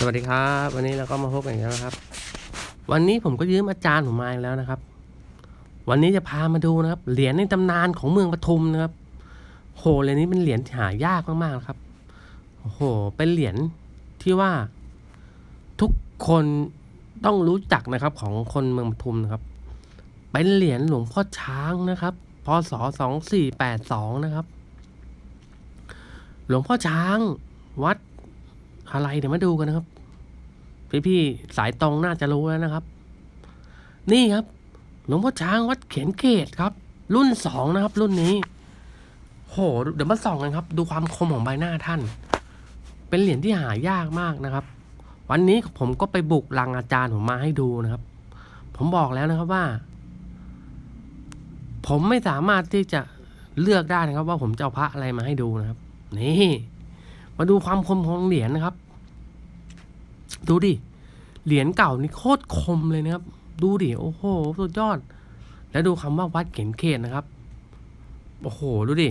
สวัสดีครับ วันนี้เราก็มาพบกันอีกแล้วนะครับ วันนี้ผมก็ยืมอาจารย์ผมมาอีกแล้วนะครับ วันนี้จะพามาดูนะครับ เหรียญในตำนานของเมืองปทุมนะครับโหเหรียญนี้เป็นเหรียญหายากมากๆนะครับโอ้โหเป็นเหรียญที่ว่าทุกคนต้องรู้จักนะครับ ของคนเมืองปทุมนะครับ เป็นเหรียญหลวงพ่อช้างนะครับพศสองสี่แปดสองนะครับ หลวงพ่อช้างวัด อะไรเดี๋ยวมาดูกันนะครับ พี่ๆสายตรงน่าจะรู้แล้วนะครับ นี่ครับหลวงพ่อช้างวัดเขียนเกตครับ รุ่นสองนะครับ รุ่นนี้โหเดี๋ยวมาส่องกันครับ ดูความคมของใบหน้าท่าน เป็นเหรียญที่หายากมากนะครับ วันนี้ผมก็ไปบุกลังอาจารย์ผมมาให้ดูนะครับ ผมบอกแล้วนะครับว่า ผมไม่สามารถที่จะเลือกได้นะครับ ว่าผมจะเอาพระอะไรมาให้ดูนะครับ นี่ มาดูความคมของเหรียญนะครับ ดูดิ เหรียญเก่านี่โคตรคมเลยนะครับ ดูดิ โอ้โห สุดยอด แล้วดูคำว่าวัดเขียนเขตนะครับ โอ้โห ดูดิ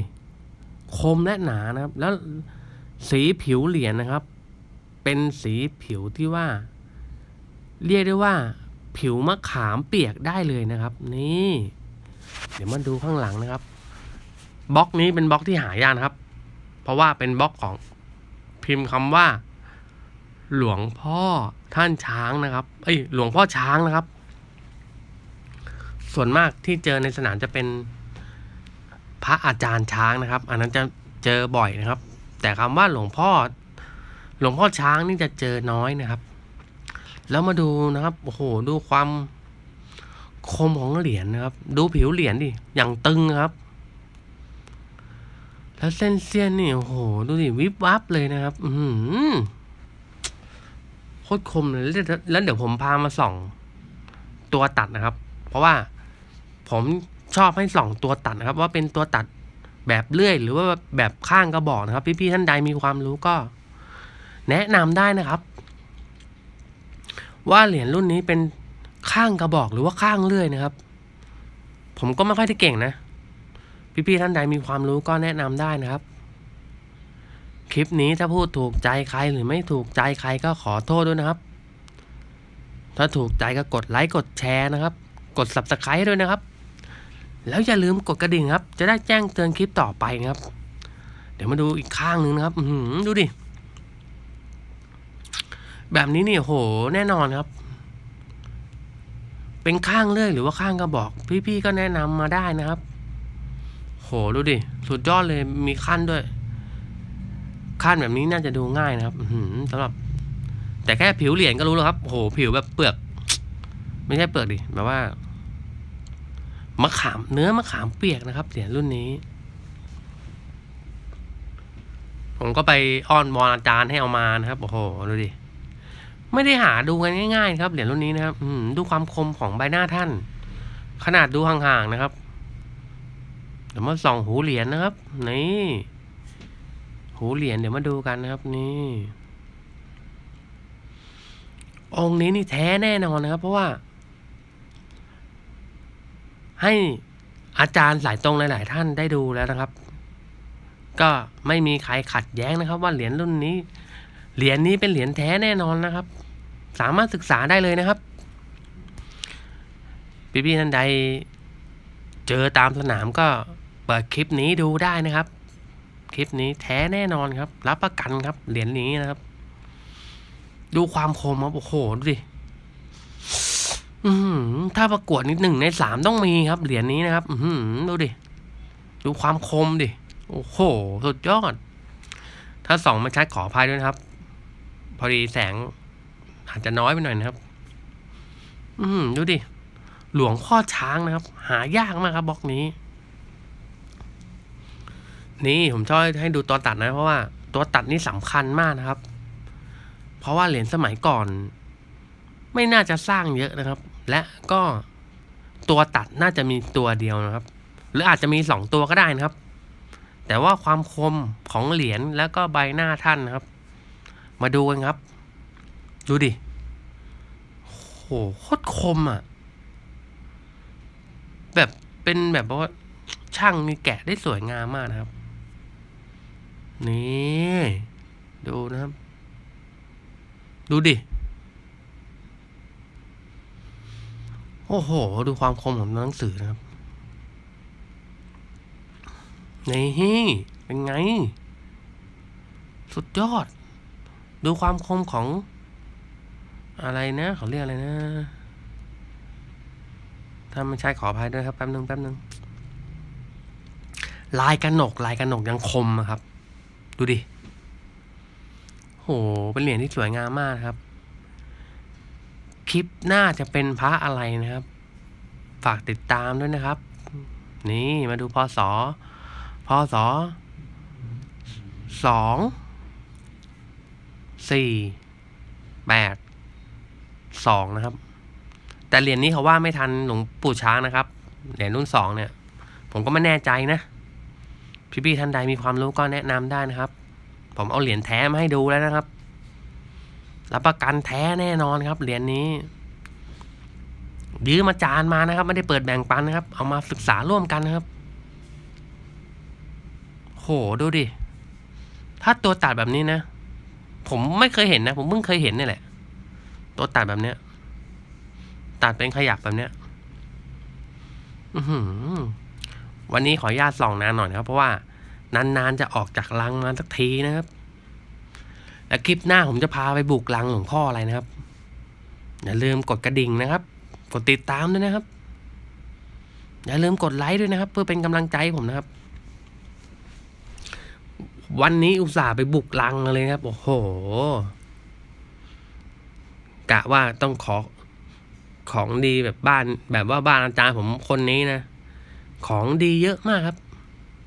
คมและหนานะครับ แล้วสีผิวเหรียญนะครับ เป็นสีผิวที่ว่า เรียกได้ว่า ผิวมะขามเปียกได้เลยนะครับ นี่ เดี๋ยวมาดูข้างหลังนะครับบล็อกนี้เป็นบล็อกที่หายากนะครับ เพราะว่าเป็นบล็อกของ พิมพ์คำว่า หลวงพ่อท่านช้างนะครับ เอ้ยหลวงพ่อช้างนะครับ ส่วนมากที่เจอในสนามจะเป็นพระอาจารย์ช้างนะครับ อันนั้นจะเจอบ่อยนะครับ แต่คำว่าหลวงพ่อ หลวงพ่อช้างนี่จะเจอน้อยนะครับ แล้วมาดูนะครับโอ้โหดูความคมของเหรียญนะครับ ดูผิวเหรียญดิอย่างตึงนะครับ แล้วเส้นเสี้ยนนี่โอ้โห ดูดิวิบวับเลยนะครับ อือหือโคตรคมเลยแล้วเดี๋ยวแล้วเดี๋ยวผมพามาส่อง ตัวตัดนะครับ เพราะว่าผมชอบให้ส่องตัวตัดนะครับ ว่าเป็นตัวตัดแบบเลื่อย หรือว่าแบบข้างกระบอกนะครับ พี่ๆท่านใดมีความรู้ก็ แนะนำได้นะครับ ว่าเหรียญรุ่นนี้เป็นข้างกระบอกหรือว่าข้างเลื่อยนะครับ ผมก็ไม่ค่อยได้เก่งนะ พี่ๆท่านใดมีความรู้ก็แนะนำได้นะครับ คลิปนี้ถ้าพูดถูกใจใครหรือไม่ถูกใจใครก็ขอโทษด้วยนะครับ ถ้าถูกใจก็กดไลค์กดแชร์นะครับ กด subscribe ด้วยนะครับ แล้วอย่าลืมกดกระดิ่งครับ จะได้แจ้งเตือนคลิปต่อไปนะครับ เดี๋ยวมาดูอีกข้างหนึ่งนะครับดูดิแบบนี้นี่โหแน่นอนครับ เป็นข้างเลื่อยหรือว่าข้างกระบอก พี่ๆก็แนะนำมาได้นะครับ โหดูดิ สุดยอดเลยมีขั้นด้วย ขั้นแบบนี้น่าจะดูง่ายนะครับอือหือสำหรับ แต่แค่ผิวเหรียญก็รู้แล้วครับโหผิวแบบเปลือก ไม่ใช่เปลือกดิแบบว่ามะขามเนื้อมะขามเปียกนะครับเหรียญรุ่นนี้ ผมก็ไปอ้อนวอนอาจารย์ให้เอามานะครับโอ้โหดูดิไม่ได้หาดูกันง่ายๆครับเหรียญรุ่นนี้นะครับอืดูความคมของใบหน้าท่าน ขนาดดูห่างๆนะครับ ดี๋ยวมาส่องหูเหรียญนะครับ นี่หูเหรียญเดี๋ยวมาดูกันนะครับ นี่ องค์นี้นี่แท้แน่นอนนะครับ เพราะว่า ให้อาจารย์สายตรงหลาย ๆ ท่านได้ดูแล้วนะครับ ก็ไม่มีใครขัดแย้งนะครับ ว่าเหรียญรุ่นนี้ เหรียญนี้เป็นเหรียญแท้แน่นอนนะครับ สามารถศึกษาได้เลยนะครับพี่ๆท่านใด เจอตามสนามก็ เปิดคลิปนี้ดูได้นะครับ คลิปนี้แท้แน่นอนครับ รับประกันครับ เหรียญนี้นะครับ ดูความคมครับโอ้โหดูดิถ้าประกวดนิดหนึ่งในสามต้องมีครับ เหรียญนี้นะครับอืดูดิ ดูความคมดิ โอ้โห สุดยอด ถ้าสองมาชัดขออภัยด้วยนะครับ พอดีแสงอาจจะน้อยไปหน่อยนะครับ อืมดูดิ หลวงพ่อช้างนะครับ หายากมากครับบล็อกนี้ นี่ผมชอบให้ดูตัวตัดนะ เพราะว่าตัวตัดนี่สำคัญมากนะครับ เพราะว่าเหรียญสมัยก่อน ไม่น่าจะสร้างเยอะนะครับ และก็ตัวตัดน่าจะมีตัวเดียวนะครับ หรืออาจจะมีสองตัวก็ได้นะครับ แต่ว่าความคมของเหรียญแล้วก็ใบหน้าท่านนะครับ มาดูกันครับ ดูดิโหโคตรคมอะ แบบเป็นแบบว่าช่างนี่แกะได้สวยงามมากนะครับ นี่ดูนะครับ ดูดิ โอ้โห ดูความคมของหนังสือนะครับ นี่เป็นไง สุดยอด ดูความคมของ อะไรนะเขาเรียกอะไรนะ ถ้าไม่ใช่ขออภัยด้วยครับ แป๊บนึงแป๊บนึงลายกระหนกลายกระหนกยังคมอะครับ ดูดิ โห เป็นเหรียญที่สวยงามมากครับ คลิปหน้าจะเป็นพระอะไรนะครับ ฝากติดตามด้วยนะครับ นี่มาดูพศพศสองสี่แปดสองนะครับ แต่เหรียญนี้เขาว่าไม่ทันหลวงปู่ช้างนะครับ เหรียญรุ่นสองเนี่ย ผมก็ไม่แน่ใจนะ พี่ๆท่านใดมีความรู้ก็แนะนำได้นะครับ ผมเอาเหรียญแท้มาให้ดูแล้วนะครับ รับประกันแท้แน่นอนครับ เหรียญนี้ยืมอาจารย์มานะครับ ไม่ได้เปิดแบ่งปันนะครับ เอามาศึกษาร่วมกันนะครับ โหดูดิ ถ้าตัวตัดแบบนี้นะ ผมไม่เคยเห็นนะ ผมเพิ่งเคยเห็นนี่แหละ ตัวตัดแบบเนี้ย ตัดเป็นขยักแบบเนี้ย อือหือ วันนี้ขออนุญาตส่องนานหน่อยนะครับ เพราะว่านานๆจะออกจากลังมาสักทีนะครับ และคลิปหน้าผมจะพาไปบุกลังหลวงพ่ออะไรนะครับ อย่าลืมกดกระดิ่งนะครับ กดติดตามด้วยนะครับ อย่าลืมกดไลค์ด้วยนะครับ เพื่อเป็นกำลังใจผมนะครับ วันนี้อุตส่าห์ไปบุกลังเลยนะครับ โอ้โห กะว่าต้องขอของดีแบบบ้านแบบว่าบ้านอาจารย์ผมคนนี้นะ ของดีเยอะมากครับ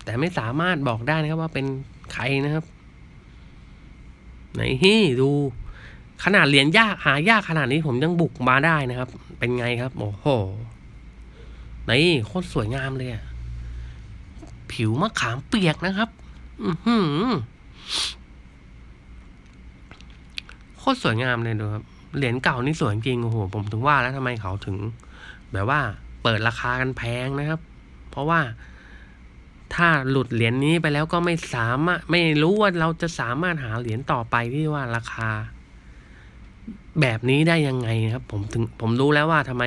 แต่ไม่สามารถบอกได้นะครับว่าเป็นใครนะครับไหนฮี่ดู ขนาดเหรียญยากหายากขนาดนี้ผมยังบุกมาได้นะครับ เป็นไงครับ โอ้โหนี่โคตรสวยงามเลยอะผิวมะขามเปียกนะครับ อือหือโคตรสวยงามเลยดูครับ เหรียญเก่านี่สวยจริงโอ้โหผมถึงว่าแล้วทำไมเขาถึง แบบว่าเปิดราคากันแพงนะครับ เพราะว่าถ้าหลุดเหรียญนี้ไปแล้วก็ไม่สามารถไม่รู้ว่าเราจะสามารถหาเหรียญต่อไปที่ว่าราคา แบบนี้ได้ยังไงนะครับ ผมถึงผมรู้แล้วว่าทำไม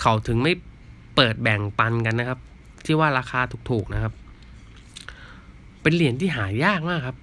เขาถึงไม่เปิดแบ่งปันกันนะครับ ที่ว่าราคาถูกๆนะครับ เป็นเหรียญที่หายากมากครับ